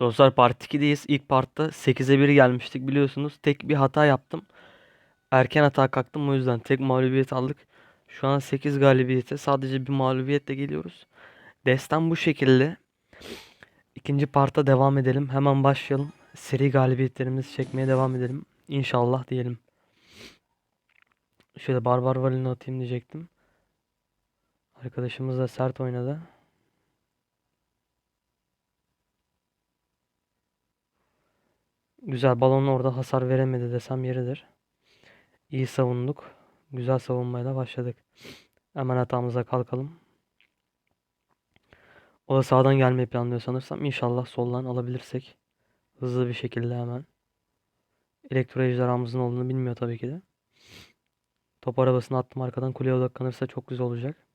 Dostlar Part 2'deyiz. İlk partta 8'e 1 gelmiştik biliyorsunuz. Tek bir hata yaptım. Erken hata kalktım o yüzden tek mağlubiyet aldık. Şu an 8 galibiyete sadece bir mağlubiyetle geliyoruz. Destan bu şekilde. İkinci parta devam edelim. Hemen başlayalım. Seri galibiyetlerimizi çekmeye devam edelim. İnşallah diyelim. Şöyle Barbar Valin'i atayım diyecektim. Arkadaşımız da sert oynadı. Güzel balon orada hasar veremedi desem yeridir. İyi savunduk. Güzel savunmayla başladık. Hemen hatamıza kalkalım. O da sağdan gelmeyi planlıyor sanırsam. İnşallah soldan alabilirsek. Hızlı bir şekilde hemen. Elektro ejderhamızın olduğunu bilmiyor tabii ki de. Top arabasını attım arkadan kuleye odaklanırsa çok güzel olacak.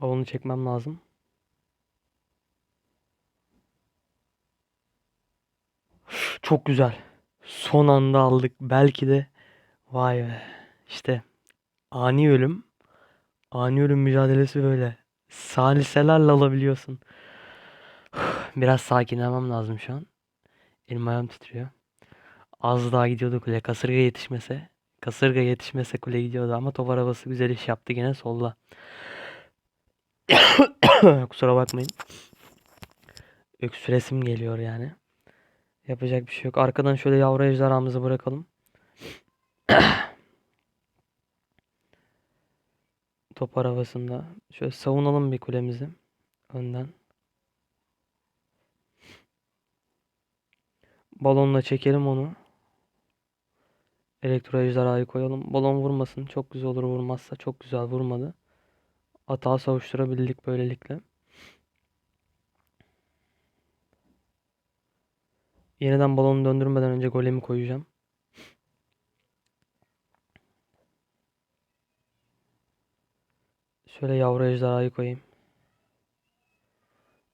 Balonu çekmem lazım. Çok güzel. Son anda aldık. Belki de vay be. İşte ani ölüm. Ani ölüm mücadelesi böyle. Saliselerle alabiliyorsun. Biraz sakinlemem lazım şu an. Elim ayağım titriyor. Az daha gidiyordu kule. Kasırga yetişmese. Kasırga yetişmese kule gidiyordu ama top arabası güzel iş yaptı gene solda. Kusura bakmayın. Öksüresim geliyor yani. Yapacak bir şey yok. Arkadan şöyle yavru ejderhamızı bırakalım. Top arabasında. Şöyle savunalım bir kulemizi. Önden. Balonla çekelim onu. Elektro ejderhayı koyalım. Balon vurmasın. Çok güzel olur vurmazsa. Çok güzel vurmadı. Atağı savuşturabildik böylelikle. Yeniden balonu döndürmeden önce golemi koyacağım. Şöyle yavru ejderhayı koyayım.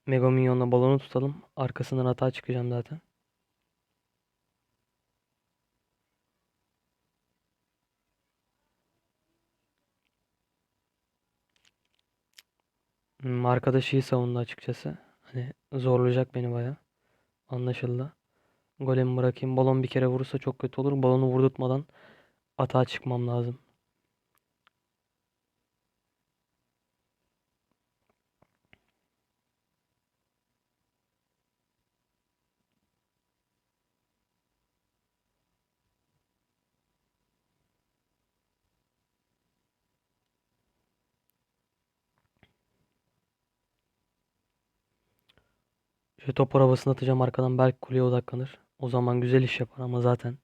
Mega Minyon'la balonu tutalım. Arkasından hata çıkacağım zaten. Arkadaş iyi savundu açıkçası. Hani zorlayacak beni baya. Anlaşıldı. Golemi bırakayım. Balon bir kere vurursa çok kötü olur. Balonu vurdurtmadan atağa çıkmam lazım. Şöyle top arabasını atacağım arkadan belki kuleye odaklanır. O zaman güzel iş yapar ama zaten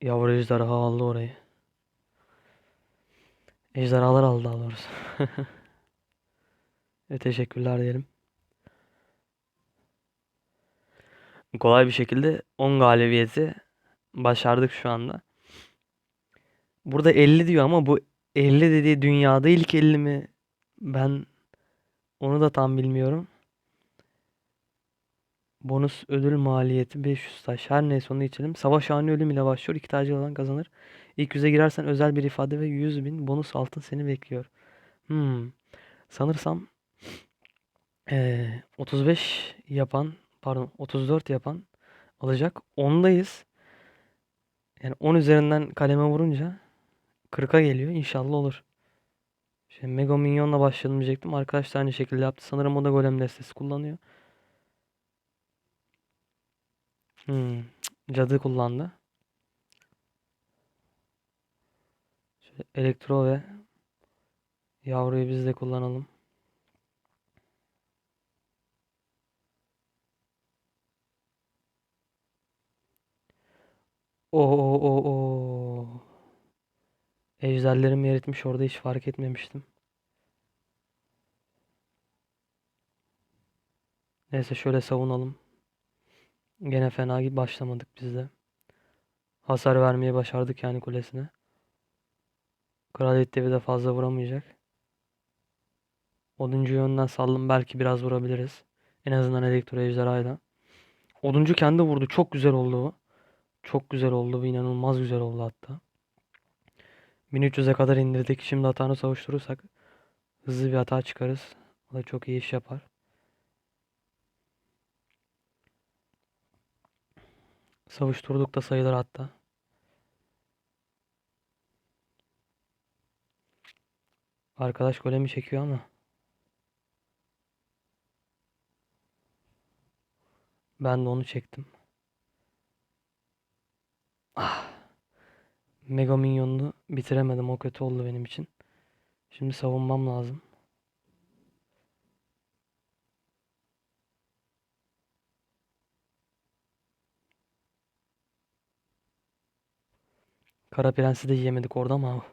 yavru ejderha aldı orayı. Ejderhalar aldı daha doğrusu. Ve teşekkürler diyelim. Kolay bir şekilde 10 galibiyeti başardık şu anda. Burada 50 diyor ama bu 50 dediği dünyada ilk 50 mi? Ben onu da tam bilmiyorum. Bonus ödül maliyeti 500 taş. Her neyse onu içelim. Savaş ani ölüm ile başlıyor. İki tacı olan kazanır. İlk yüze girersen özel bir ifade ve 100 bin bonus altın seni bekliyor. Hmm. Sanırsam eee, 35 yapan pardon 34 yapan alacak. 10'dayız. Yani 10 üzerinden kaleme vurunca 40'a geliyor. İnşallah olur. Şey, Mega Minyon'la başlayalım diyecektim. Arkadaş da aynı şekilde yaptı. Sanırım o da golem destesi kullanıyor. Hmm. Cadı kullandı. Şöyle elektro ve yavruyu biz de kullanalım. Oo oo oo. Ejderlerim eritmiş orada hiç fark etmemiştim. Neyse şöyle savunalım. Gene fena gibi başlamadık biz de. Hasar vermeye başardık yani kulesine. Kraliyet devi de fazla vuramayacak. Oduncu yönden saldım belki biraz vurabiliriz. En azından elektro ejderhayla. Oduncu kendi vurdu. Çok güzel oldu bu. Çok güzel oldu bu. inanılmaz güzel oldu hatta. 1300'e kadar indirdik. Şimdi hatanı savuşturursak hızlı bir hata çıkarız. O da çok iyi iş yapar. Savuşturduk da sayılır hatta. Arkadaş golemi çekiyor ama. Ben de onu çektim. Ah. Mega Minyon'u bitiremedim. O kötü oldu benim için. Şimdi savunmam lazım. Kara Prens'i de yiyemedik orada ama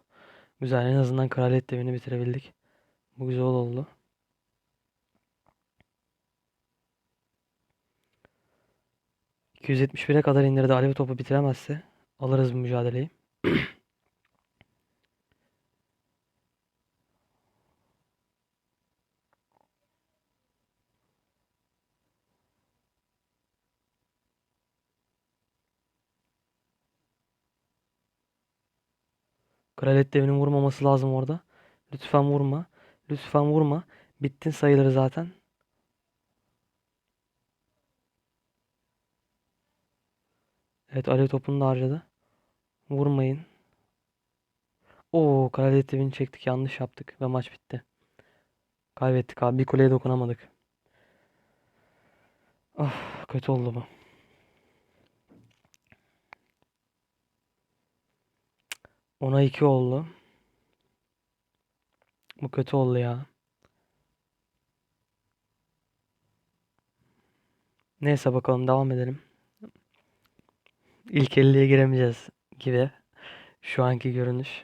güzel. En azından Kraliyet Devini bitirebildik. Bu güzel oldu. ...271'e kadar indirdi. Alev topu bitiremezse... ...alırız bu mücadeleyi. Kraliyet devinin vurmaması lazım orada. Lütfen vurma. Lütfen vurma. Bittin sayılır zaten. Evet alev topunu da harcadı. Vurmayın. Oo kraliyet devini çektik. Yanlış yaptık ve maç bitti. Kaybettik abi. Bir kuleye dokunamadık. Of kötü oldu bu. Ona 2 oldu. Bu kötü oldu ya. Neyse bakalım devam edelim. İlk 50'ye giremeyeceğiz gibi. Şu anki görünüş.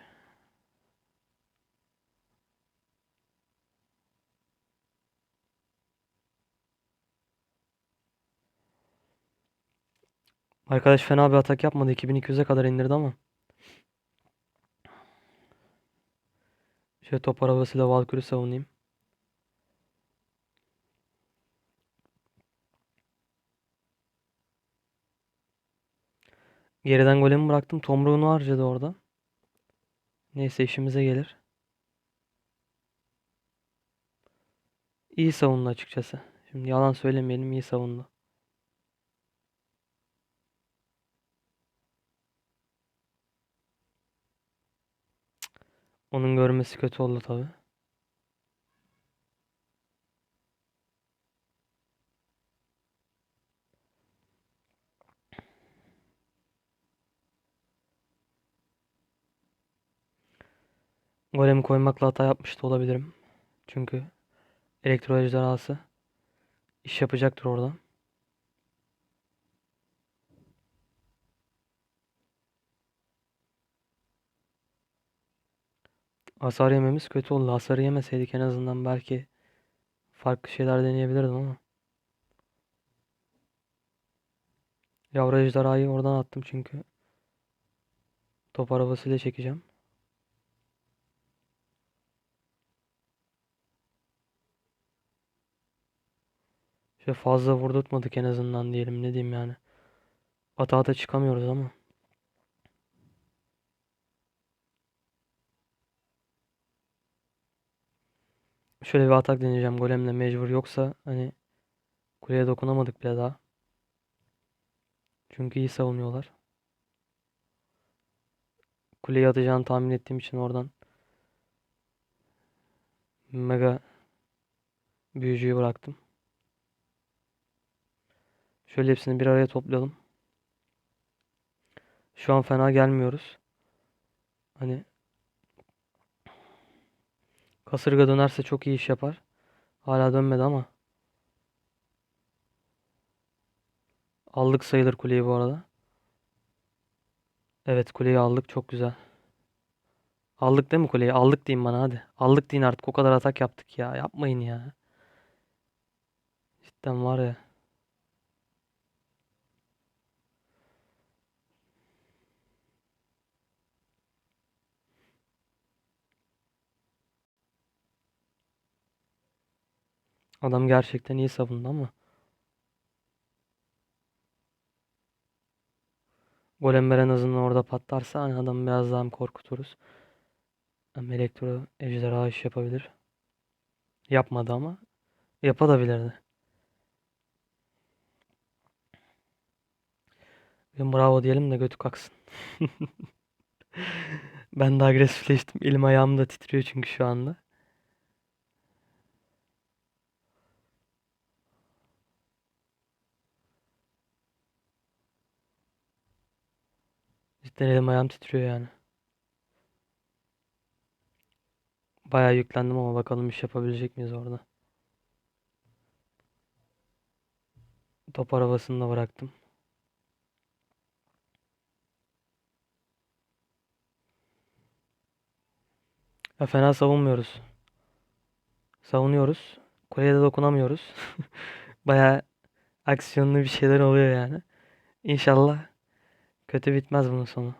Arkadaş fena bir atak yapmadı. 2200'e kadar indirdi ama. Şöyle top arabasıyla Valkyrie'yi savunayım. Geriden golemi bıraktım. Tomruğunu harcadı orada. Neyse işimize gelir. İyi savundu açıkçası. Şimdi yalan söylemeyelim iyi savundu. Onun görmesi kötü oldu tabi. Golemi koymakla hata yapmış da olabilirim. Çünkü elektro ejderhası iş yapacaktır orada. Hasar yememiz kötü oldu. Hasarı yemeseydik en azından belki farklı şeyler deneyebilirdim ama. Yavru ejderhayı oradan attım çünkü. Top arabasıyla çekeceğim. Şöyle fazla vurdurtmadık en azından diyelim ne diyeyim yani. Atağa da çıkamıyoruz ama. Şöyle bir atak deneyeceğim golemle mecbur yoksa hani kuleye dokunamadık bile daha. Çünkü iyi savunuyorlar. Kuleyi atacağını tahmin ettiğim için oradan mega büyücüyü bıraktım. Şöyle hepsini bir araya toplayalım. Şu an fena gelmiyoruz. Hani kasırga dönerse çok iyi iş yapar. Hala dönmedi ama. Aldık sayılır kuleyi bu arada. Evet kuleyi aldık çok güzel. Aldık değil mi kuleyi? Aldık deyin bana hadi. Aldık deyin artık o kadar atak yaptık ya. Yapmayın ya. Cidden var ya. Adam gerçekten iyi savundu ama. Golemler en azından orada patlarsa hani adamı biraz daha korkuturuz. Ama elektro ejderha iş yapabilir. Yapmadı ama. Yapabilirdi. Bir bravo diyelim de götü kalksın. Ben de agresifleştim. Elim ayağım da titriyor çünkü şu anda. Cidden elim ayağım titriyor yani. Bayağı yüklendim ama bakalım iş yapabilecek miyiz orada. Top arabasını da bıraktım. Ya fena savunmuyoruz. Savunuyoruz. Kuleye de dokunamıyoruz. Bayağı aksiyonlu bir şeyler oluyor yani. İnşallah kötü bitmez bunun sonu.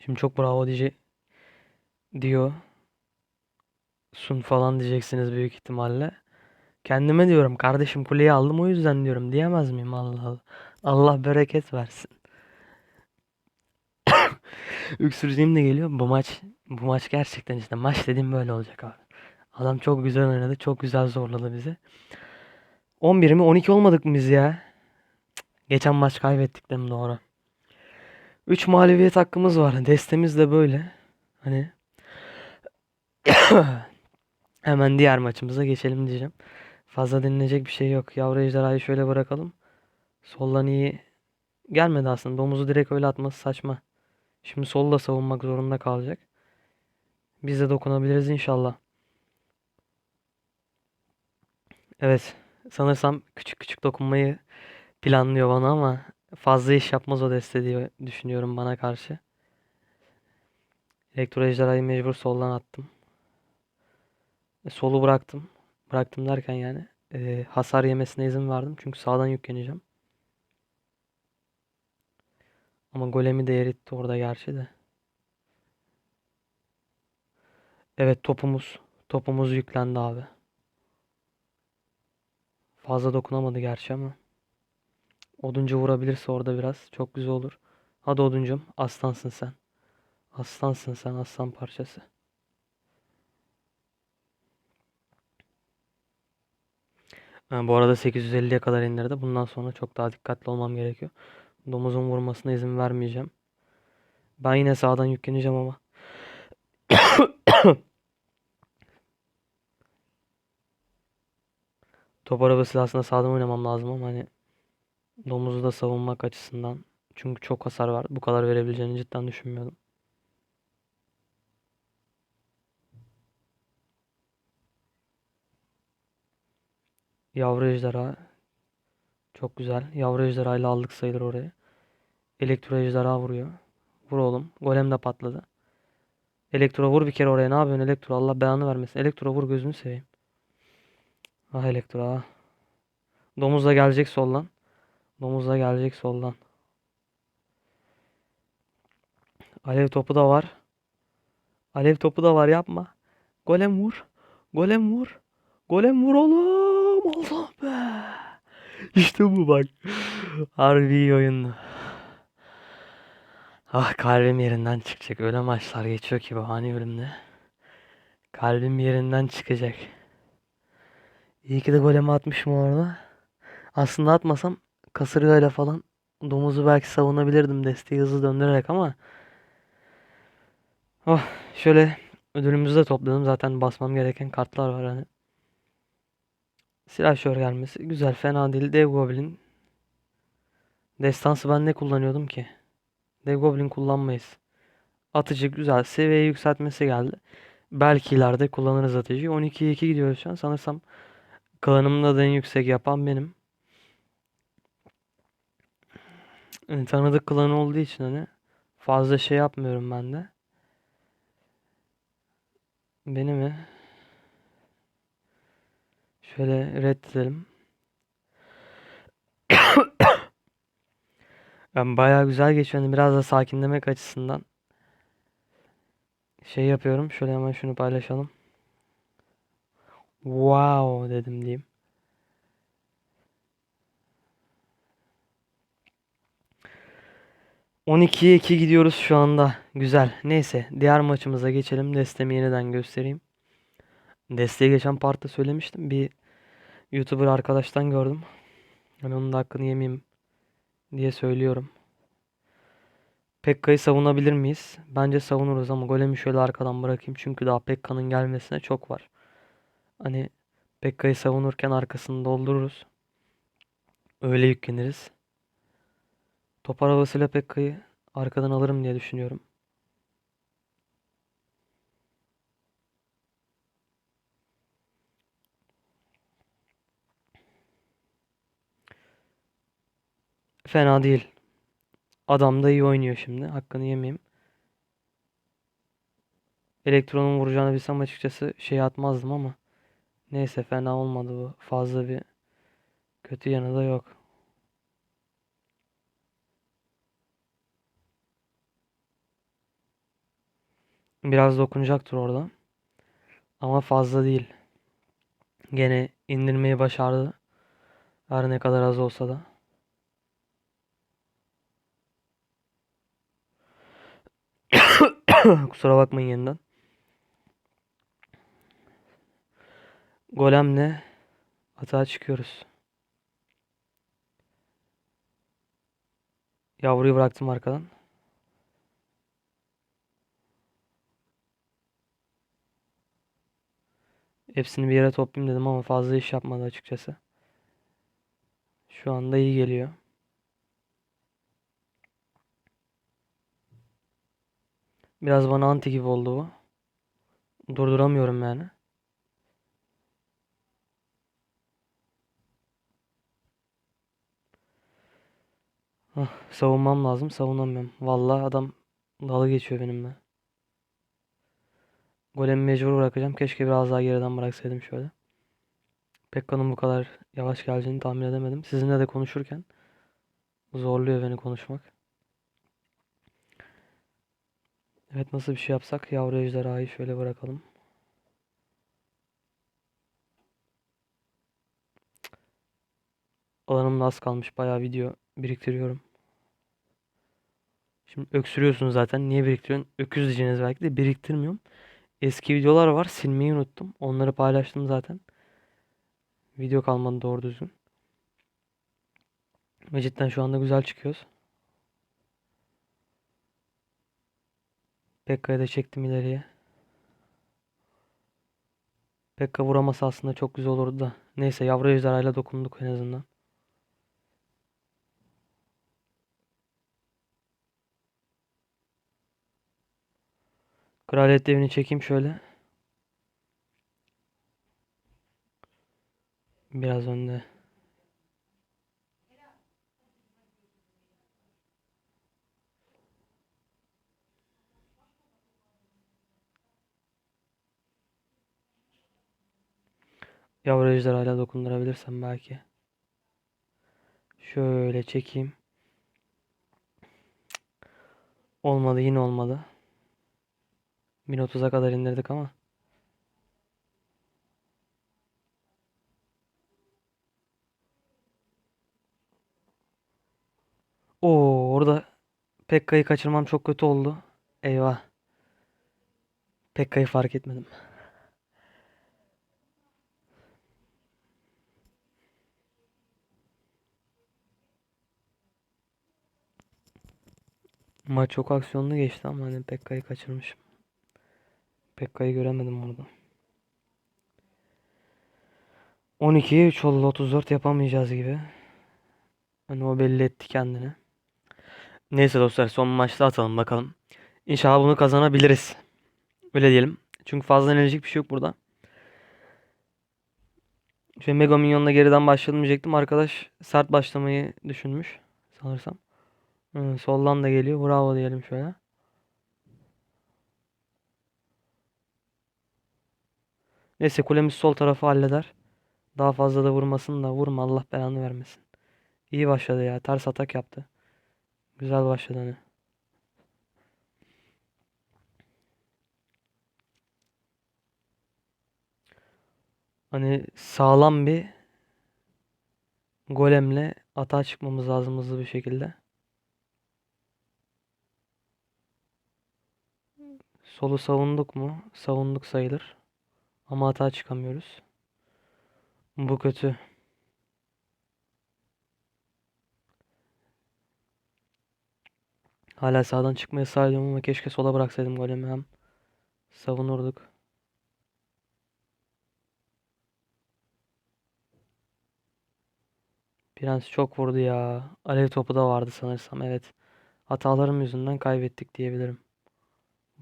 Şimdi çok bravo diye diyor. Sun falan diyeceksiniz büyük ihtimalle. Kendime diyorum kardeşim kuleyi aldım o yüzden diyorum diyemez miyim Allah Allah. Allah bereket versin. Öksürüğüm de geliyor. Bu maç bu maç gerçekten işte maç dediğim böyle olacak abi. Adam çok güzel oynadı. Çok güzel zorladı bizi. 11 mi 12 olmadık mı biz ya? Geçen maç kaybettik değil mi doğru? 3 mağlubiyet hakkımız var. Destemiz de böyle. Hani hemen diğer maçımıza geçelim diyeceğim. Fazla denilecek bir şey yok. Yavru ejderhayı şöyle bırakalım. Soldan iyi gelmedi aslında. Domuzu direkt öyle atması saçma. Şimdi solla savunmak zorunda kalacak. Biz de dokunabiliriz inşallah. Evet. Sanırsam küçük küçük dokunmayı planlıyor bana ama fazla iş yapmaz o deste diye düşünüyorum bana karşı. Elektro ejderhayı mecbur soldan attım. E, Solu bıraktım. Bıraktım derken yani e, hasar yemesine izin verdim. Çünkü sağdan yükleneceğim. Ama golemi de eritti orada gerçi de. Evet topumuz. Topumuz yüklendi abi. Fazla dokunamadı gerçi ama. Oduncu vurabilirse orada biraz çok güzel olur. Hadi oduncum aslansın sen. Aslansın sen aslan parçası. Ha, bu arada 850'ye kadar indirdi. Bundan sonra çok daha dikkatli olmam gerekiyor. Domuzun vurmasına izin vermeyeceğim. Ben yine sağdan yükleneceğim ama. Top arabası aslında sağdan oynamam lazım ama hani domuzu da savunmak açısından. Çünkü çok hasar var. Bu kadar verebileceğini cidden düşünmüyordum. Yavru ejderha. Çok güzel. Yavru ejderha ile aldık sayılır orayı. Elektro ejderha vuruyor. Vur oğlum. Golem de patladı. Elektro vur bir kere oraya. Ne yapıyorsun Elektro? Allah belanı vermesin. Elektro vur gözünü seveyim. Ah Elektro ah. Domuz da gelecek soldan. Domuz da gelecek soldan. Alev topu da var. Alev topu da var yapma. Golem vur. Golem vur. Golem vur oğlum. Allah be. İşte bu bak. Harbi oyundu. Ah kalbim yerinden çıkacak. Öyle maçlar geçiyor ki bu hani bölümde. Kalbim yerinden çıkacak. İyi ki de golemi atmışım orada. Aslında atmasam kasırgayla falan domuzu belki savunabilirdim desteği hızlı döndürerek ama oh şöyle ödülümüzü de topladım. Zaten basmam gereken kartlar var hani. Silahşör gelmesi güzel fena değil. Dev Goblin. Destansı ben ne kullanıyordum ki? Dev kullanmayız. Atıcı güzel. Seviye yükseltmesi geldi. Belki ileride kullanırız atıcıyı. 12'ye 2 gidiyoruz şu an. Sanırsam klanımda da en yüksek yapan benim. Yani tanıdık klan olduğu için hani fazla şey yapmıyorum ben de. Beni mi? Şöyle reddedelim. Ben bayağı güzel geçiyor. Hani biraz da sakinlemek açısından şey yapıyorum. Şöyle hemen şunu paylaşalım. Wow dedim diyeyim. ...12'ye 2 gidiyoruz şu anda. Güzel. Neyse. Diğer maçımıza geçelim. Destemi yeniden göstereyim. Desteği geçen partta söylemiştim. Bir YouTuber arkadaştan gördüm. Hani onun da hakkını yemeyeyim diye söylüyorum. Pekka'yı savunabilir miyiz? Bence savunuruz ama golemi şöyle arkadan bırakayım. Çünkü daha Pekka'nın gelmesine çok var. Hani Pekka'yı savunurken arkasını doldururuz. Öyle yükleniriz. Top arabasıyla Pekka'yı arkadan alırım diye düşünüyorum. Fena değil. Adam da iyi oynuyor şimdi. Hakkını yemeyeyim. Elektronun vuracağını bilsem açıkçası şey atmazdım ama. Neyse fena olmadı bu. Fazla bir kötü yanı da yok. Biraz dokunacaktır orada. Ama fazla değil. Gene indirmeyi başardı. Her ne kadar az olsa da. Kusura bakmayın yeniden. Golemle hata çıkıyoruz. Yavruyu bıraktım arkadan. Hepsini bir yere toplayayım dedim ama fazla iş yapmadı açıkçası. Şu anda iyi geliyor. Biraz bana anti gibi oldu bu. Durduramıyorum yani. Hah, savunmam lazım. Savunamıyorum. Vallahi adam dalı geçiyor benimle. Golemi mecbur bırakacağım. Keşke biraz daha geriden bıraksaydım şöyle. Pekka'nın bu kadar yavaş geleceğini tahmin edemedim. Sizinle de konuşurken zorluyor beni konuşmak. Evet nasıl bir şey yapsak? Yavru ejderhayı şöyle bırakalım. Alanım da az kalmış. Bayağı video biriktiriyorum. Şimdi öksürüyorsun zaten. Niye biriktiriyorsun? Öküz diyeceğiniz belki de biriktirmiyorum. Eski videolar var. Silmeyi unuttum. Onları paylaştım zaten. Video kalmadı doğru düzgün. Ve cidden şu anda güzel çıkıyoruz. Pekka'yı da çektim ileriye. Pekka vuramasa aslında çok güzel olurdu da. Neyse yavru ejderhayla dokunduk en azından. Kraliyet devini çekeyim şöyle. Biraz önde. Yavru ejderhayla dokundurabilirsem belki. Şöyle çekeyim. Olmadı yine olmadı. 1030'a kadar indirdik ama. Oo orada Pekka'yı kaçırmam çok kötü oldu. Eyvah. Pekka'yı fark etmedim. Maç çok aksiyonlu geçti ama hani Pekka'yı kaçırmışım. Pekka'yı göremedim orada. 12'ye 3 oldu. 34 yapamayacağız gibi. Hani o belli etti kendini. Neyse dostlar son maçta atalım bakalım. İnşallah bunu kazanabiliriz. Öyle diyelim. Çünkü fazla enerjik bir şey yok burada. Şöyle Mega Minyon'la geriden başlayalım diyecektim. Arkadaş sert başlamayı düşünmüş. Sanırsam. Hı, soldan da geliyor. Bravo diyelim şöyle. Neyse kulemiz sol tarafı halleder. Daha fazla da vurmasın da vurma Allah belanı vermesin. İyi başladı ya. Ters atak yaptı. Güzel başladı hani. Hani sağlam bir golemle atağa çıkmamız lazım hızlı bir şekilde. Solu savunduk mu? Savunduk sayılır. Ama atağa çıkamıyoruz. Bu kötü. Hala sağdan çıkmaya sağlıyorum ama keşke sola bıraksaydım golemi hem savunurduk. Prens çok vurdu ya. Alev topu da vardı sanırsam. Evet. Hatalarım yüzünden kaybettik diyebilirim.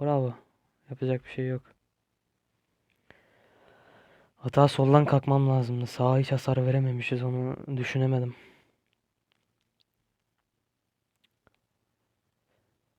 Bravo. Yapacak bir şey yok. Hata soldan kalkmam lazımdı. Sağa hiç hasar verememişiz onu düşünemedim.